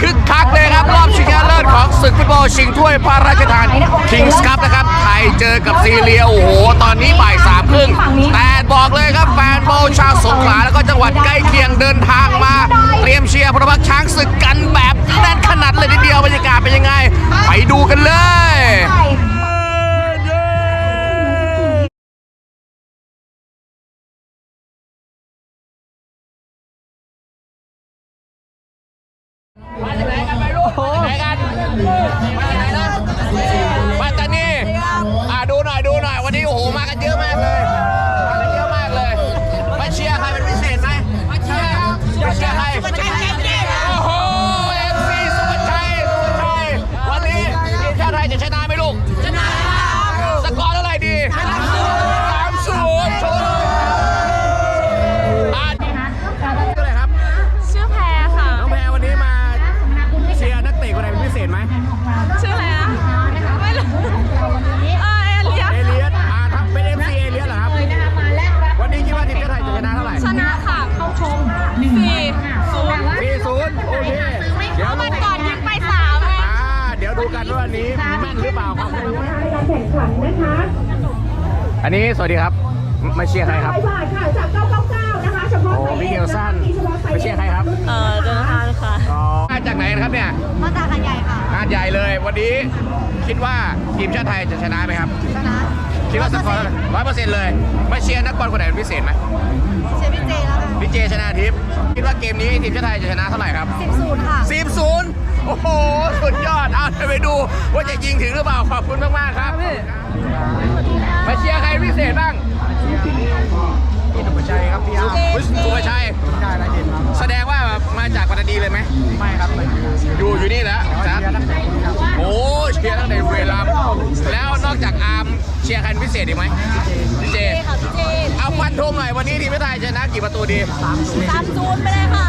คึกคักเลยครับ รอบชิงชนะเลิศของศึกฟุตบอลชิงถ้วยพระราชทานคิงส์คัพนะครับ ไทยเจอกับซีเรีย โอ้โห ตอนนี้บ่ายสามครึ่งแต่บอกเลยครับแฟนบอลชาวสงขลาแล้วก็จังหวัดใกล้เคียงเดินทางมา เตรียมเชียร์พระพักช้างศึกกันแบบแน่นขนาดเลยทีเดียวบรรยากาศเป็นยังไง ไปดูกัน อันนี้สวัสดีครับมาเชียร์ใครครับบาทค่ะจาก999นะคะเฉพาะโอ้พี่เกลสันมาเชียร์ใครครับเออเดินทางค่ะ อ๋อมาจากไหนนะครับเนี่ยมาจากหันใหญ่ค่ะงานใหญ่เลยวันนี้คิดว่าทีมชาติไทยจะชนะไหมครับ ชนะคิดว่าสกอร์ร้อยเปอร์เซ็นต์เลยมาเชียร์นักบอลคนไหนเป็นพิเศษไหมเชฟพี่เจแล้วค่ะพี่เจชนะทิพย์คิดว่าเกมนี้ทีมชาติไทยจะชนะเท่าไหร่ครับสิบศูนย์ค่ะ สิบศูนย์ โอ้โห สุดยอดเอาเดี๋ยวไปดูว่าจะยิงถึงหรือเปล่า ขอบคุณมาก ๆ ครับ มาเชียร์ใครพิเศษบ้าง พี่สุภชัยครับพี่อาร์สุภชัย ได้แล้วเห็นครับแสดงว่ามาจากปัตตานีเลยไหม ไม่ครับอยู่อยู่นี่แล้วครับโอ้เชียร์ตั้งแต่เวลาแล้วนอกจากอาร์มเชียร์ใครเป็นพิเศษอีกไหมพี่เจค่ะพี่เจเอาฟันธงหน่อยวันนี้ทีมชาติไทยชนะกี่ประตูดี สามศูนย์ไปเลยค่ะ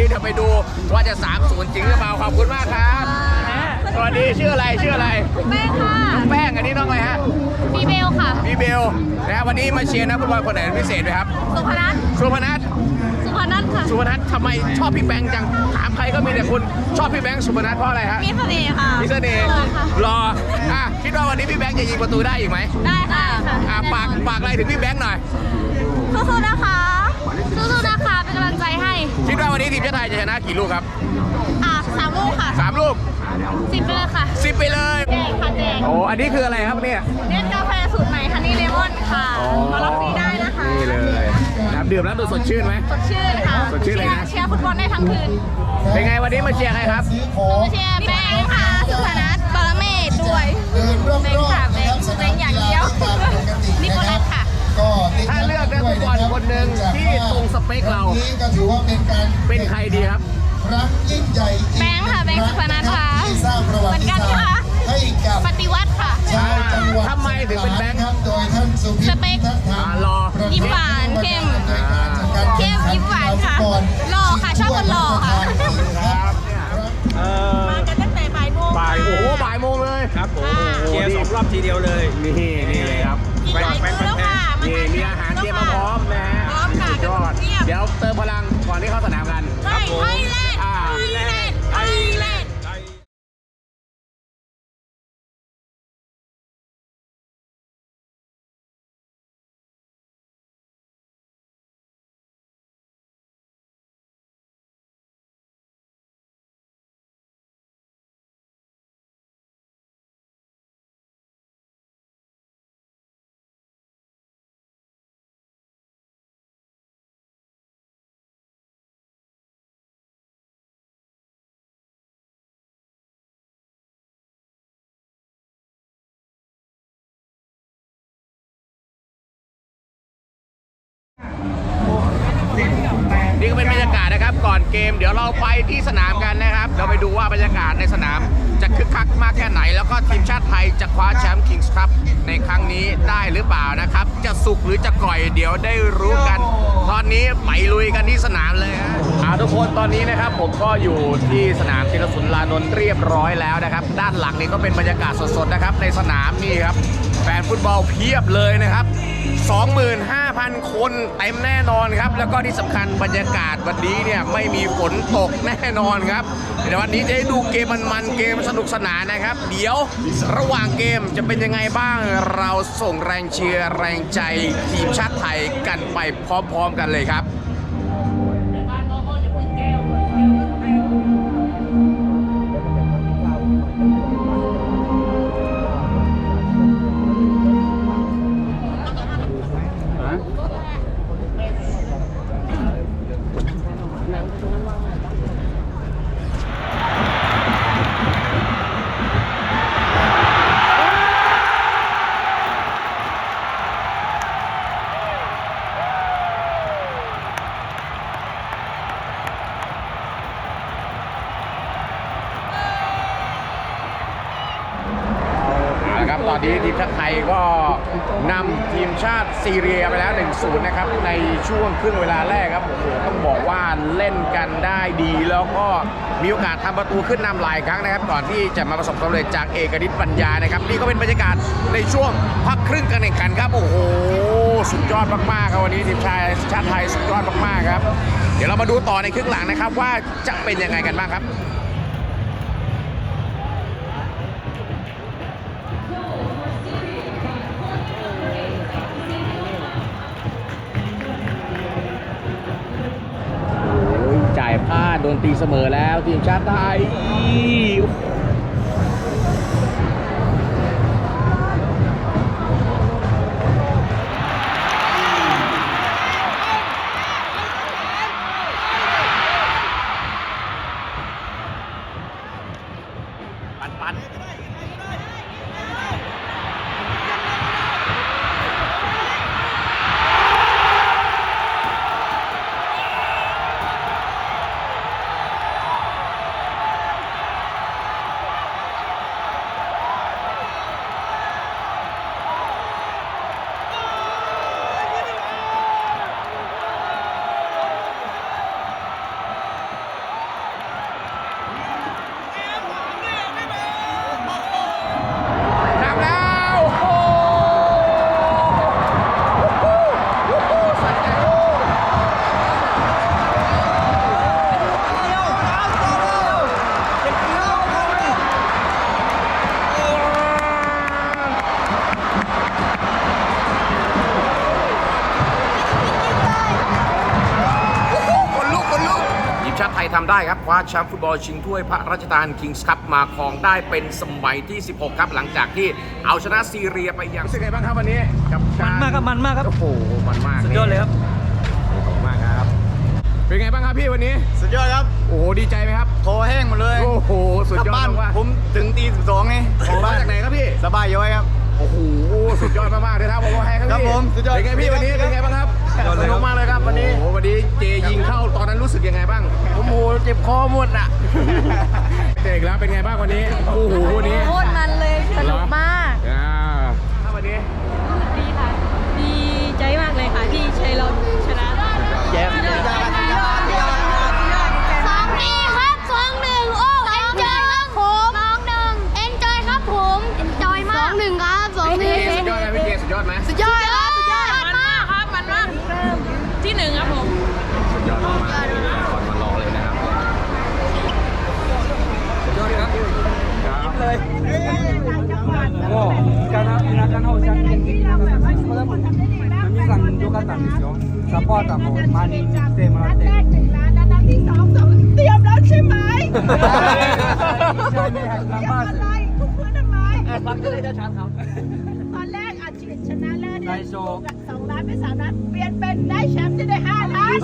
นาดนี้เดี๋ยวไปดูว่าจะ 3 0 จริงหรือเปล่าขอบคุณมากครับสวัสดีชื่ออะไรชื่ออะไรแม่ค่ะน้องแป้งอันนี้น้องอะไรฮะพี่เบลค่ะพี่เบลนะครับวันนี้มาเชียร์นักฟุตบอลคนไหนเป็นพิเศษไหมครับ สุพนัทสุพนัทสุพนัทค่ะสุพนัททำไมชอบพี่แบงค์จังถามใครก็มีแต่คนชอบพี่แบงค์สุพนัทเพราะอะไรฮะมีเสน่ห์ค่ะมีเสน่ห์ออค่ะรออะคิดว่าวันนี้พี่แบงค์จะยิงประตูได้อีกไหมได้ค่ะอะปากปากอะไรถึงพี่แบงค์หน่อยสู้ๆนะคะสู้ๆนะคะเป็นกำลังใจให้ คิดว่าวันนี้ทีมชาติไทยจะชนะกี่ลูกครับอะสามลูกค่ะสามลูกสิบไปเลยค่ะสิบไปเลยแจกค่ะแจกโอ้อันนี้คืออะไรครับเนี่ยเล่นกาแฟสูตรใหม่ฮันนี่เลมอนค่ะมารับฟรีได้นะคะนี่เลยนะครับดื่มแล้วดูสดชื่นไหมสดชื่นค่ะสดชื่นเลยนะเชียร์ฟุตบอลได้ทั้งคืนเป็นไงวันนี้มาเชียร์ใครครับเชียร์แบงค์ค่ะสุพนัทปรเมศด้วยแบงค์ค่ะแบงค์แบงค์อย่างเดียวนิโคลัสค่ะก็ ถ้าเลือกนักฟุตบอลคนหนึ่งที่ตรงสเปคเรานี้ก็ถือว่าเป็นการเป็นใครดีครับครั้งยิ่งใหญ่อีกแบงค์ค่ะแบงค์สุพนัทค่ะที่สร้างประวัติศาสตเหมือนกันค่ะร์ให้กับปฏิวัติค่ะชาวจังหวัดทำไมถึงเป็นแบงค์ครับโดยท่านสุพิษสเปคทัศน์ธรรอ่ามรอยิ้มหวานเข้มในการจัดการเข้มยิ้มหวานค่ะหล่อค่ะชอบคนหล่อค่ะครับเนี่ยเออมากันตั้งแต่บ่ายโมงบ่ายโอ้โหบ่ายโมงเลยครับผมเชียร์สองรอบทีเดียวเลยนี่นี่เลยครับกินหลายมื้อแล้วค่ะมา นี่ทานมีอาหารเตรียมมาพร้อมนะฮะพร้อมค่ะสุดยอดเทียบเดี๋ยวเติมพลังก่อนที่เข้าสนามกัน ใช่ไทยแลนด์อ่าไทยแลนด์ไทยแลนด์ ก่อนเกม เดี๋ยวเราไปที่สนามกันนะครับ เราไปดูว่าบรรยากาศในสนามจะคึกคักมากแค่ไหน แล้วก็ทีมชาติไทยจะคว้าแชมป์คิงส์ครับในครั้งนี้ได้หรือเปล่านะครับ จะสุกหรือจะก่อยเดี๋ยวได้รู้กัน ตอนนี้ไปลุยกันที่สนามเลยฮะอ่าทุกคนตอนนี้นะครับผมก็อยู่ที่สนามติรสุนลานนท์เรียบร้อยแล้วนะครับ ด้านหลังนี้ก็เป็นบรรยากาศสดๆนะครับในสนามนี่ครับ แฟนฟุตบอลเพียบเลยนะครับ 25,000 คนเต็มแน่นอนครับ แล้วก็ที่สำคัญบรรยากาศวันนี้เนี่ยไม่มีฝนตกแน่นอนครับเดี๋ยววันนี้จะได้ดูเกมมันๆเกมสนุกสนานนะครับ เดี๋ยวระหว่างเกมจะเป็นยังไงบ้างเราส่งแรงเชียร์แรงใจทีมชาติไทยกันไปพร้อมๆกันเลยครับ เอาละครับ ตอนนี้ทีมชาติไทยก็นำทีมชาติซีเรียไปแล้ว 1-0 นะครับ ในช่วงครึ่งเวลาแรกครับโอ้โหต้องบอกว่าเล่นกันได้ดี แล้วก็มีโอกาสทำประตูขึ้นนำหลายครั้งนะครับ ก่อนที่จะมาประสบความสำเร็จจากเอกนิตปัญญานะครับ นี่ก็เป็นบรรยากาศในช่วงพักครึ่งการแข่งขันครับ โอ้โห สุดยอดมากๆครับวันนี้ทีมชาติชาติไทยสุดยอดมากๆครับ เดี๋ยวเรามาดูต่อในครึ่งหลังนะครับว่าจะเป็นยังไงกันบ้างครับ นตีเสมอแล้วทีมชาติไทยปั ทีมชาติไทยทำได้ครับ คว้าแชมป์ฟุตบอลชิงถ้วยพระราชทานคิงส์คัพมาครองได้เป็นสมัยที่ 16 ครับ หลังจากที่เอาชนะซีเรียไปอย่างรู้สึกไงบ้างครับวันนี้กับกมันมากครับมันมากครับ โอ้โห มันมากสุดยอดเลยครับขอบคุณมากครับ เป็นไงบ้างครับพี่วันนี้ สุดยอดครับ โอ้โห ดีใจไหมครับโคอแห้งหมดเลย โอ้โห สุดยอดกลับบ้านมากๆผมถึงตีสิบสองไงโอ้มาจากไหนครับพี่ สบายย้อยครับ โอ้โห สุดยอดมากๆเลยครับผมว่าให้ครับครับพี่ผม สุดยอด เป็นไงพี่วันนี้ เป็นไงบ้างครับ สุดยอดเลยครับสนุกมากเลยครับวันนี้ โอ้โหวันนี้เจยิงเข้าตอนนั้นรู้สึกยังไงบ้างผมโหเจ็บคอหมดอะเด็กแล้วเป็นไงบ้างวันนี้โอ้โหวันนี้ โคตรมัน Televisión, Zapata por Mani Temate. ร้านัดที่สองสองเตรียมแล้วใช่ไหมเตรียมอะไรทุกเพื่อนทำไมฟังก็เลยจะถามรับตอนแรกอาชีพชนะแล้วเนี่ยสองล้านไปสามล้านเปลี่ยนเป็นได้แชมป์จะได้ห้าล้าน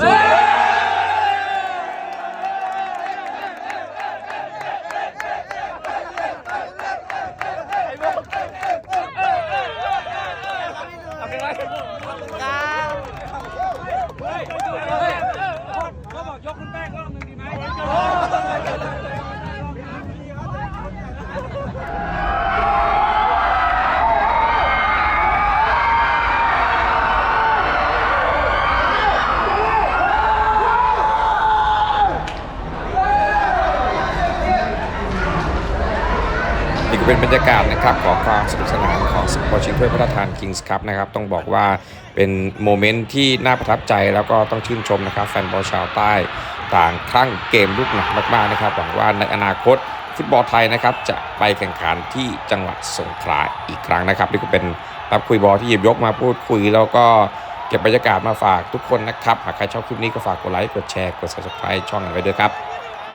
เป็นบรรยากาศนะครับของความสนุกสนานของสปอร์ชิงถ้วยพระราชทานคิงส์คัพนะครับต้องบอกว่าเป็นโมเมนต์ที่น่าประทับใจแล้วก็ต้องชื่นชมนะครับแฟนบอลชาวใต้ต่างคลั่งเกมลูกหนักมากๆนะครับหวังว่าในอนาคตฟุตบอลไทยนะครับจะไปแข่งขันที่จังหวัดสงขลาอีกครั้งนะครับนี่ก็เป็นรับคุยบอลที่หยิบยกมาพูดคุย แล้วก็เก็บบรรยากาศมาฝากทุกคนนะครับ หากใครชอบคลิปนี้ก็ฝากกดไลค์กดแชร์กด subscribe ช่องกันไว้ด้วยครับ